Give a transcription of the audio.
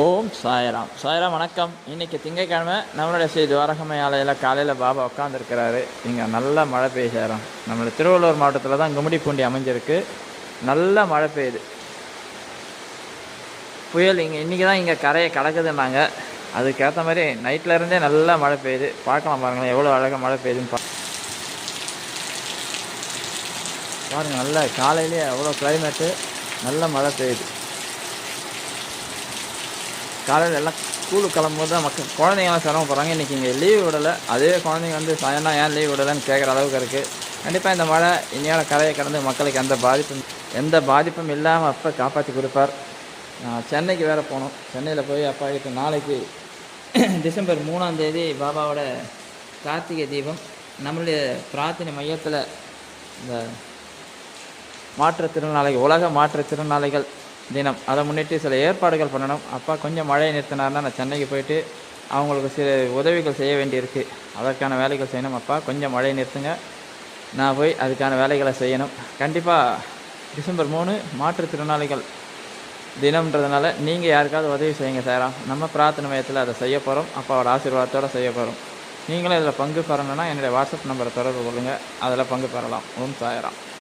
ஓம் சாய்ராம். சாய்ராம் வணக்கம். இன்றைக்கி திங்கட்கிழமை நம்மளுடைய ஸ்ரீ துவாரகமை ஆலையில் காலையில் பாபா உட்காந்துருக்கிறாரு இங்கே நல்ல மழை பெய்ய நம்மளோட திருவள்ளூர் மாவட்டத்தில் தான் கும்மிடிப்பூண்டி அமைஞ்சிருக்கு. நல்ல மழை பெய்யுது. புயல் இங்கே இன்றைக்கி தான் இங்கே கரையை கடக்குதுன்னாங்க. அதுக்கேற்ற மாதிரி நைட்லேருந்தே நல்லா மழை பெய்யுது. பார்க்கலாம் பாருங்களேன் எவ்வளோ அழகாக மழை பெய்யுதுன்னு பா பாருங்கள் நல்ல காலையிலேயே அவ்வளோ கிளைமேட்டு நல்ல மழை பெய்யுது. காலையில் எல்லாம் ஸ்கூலுக்கு கிளம்பும்போது தான் மக்கள் குழந்தைங்களாம் சிரமப்படுறாங்க இன்றைக்கி இங்கே லீவ் விடலை. அதே குழந்தைங்க வந்து சாயந்தரம் ஏன் லீவ் விடலைன்னு கேட்குற அளவுக்கு இருக்குது கண்டிப்பாக இந்த மழை இனியால கரையை கடந்து மக்களுக்கு எந்த பாதிப்பும் எந்த பாதிப்பும் இல்லாமல் அப்போ காப்பாற்றி கொடுப்பார். நான் சென்னைக்கு வேறு போகணும் சென்னையில் போய் அப்பா இருக்கு நாளைக்கு டிசம்பர் மூணாம் தேதி பாபாவோட கார்த்திகை தீபம். நம்மளுடைய பிரார்த்தனை மையத்தில் இந்த மாற்றுத்திறனாளிகள் உலக மாற்றுத்திறனாளிகள் தினம். அதை முன்னிட்டு சில ஏற்பாடுகள் பண்ணணும். அப்பா கொஞ்சம் மழையை நிறுத்தினார்னா நான் சென்னைக்கு போயிட்டு அவங்களுக்கு சில உதவிகள் செய்ய வேண்டியிருக்கு. அதற்கான வேலைகள் செய்யணும். அப்பா கொஞ்சம் மழையை நிறுத்துங்க. நான் போய் அதுக்கான வேலைகளை செய்யணும். கண்டிப்பாக டிசம்பர் மூணு மாற்றுத்திறனாளிகள் தினம்ன்றதுனால நீங்கள் யாருக்காவது உதவி செய்யுங்க சாரா. நம்ம பிரார்த்தனை மையத்தில் அதை செய்ய போகிறோம் அப்பாவோட ஆசீர்வாதத்தோடு செய்ய போகிறோம் நீங்களும் இதில் பங்கு பெறணும்னா என்னுடைய வாட்ஸ்அப் நம்பரை தொடர்பு கொள்ளுங்கள் அதில் பங்கு பெறலாம். ஓம் சாயராம்.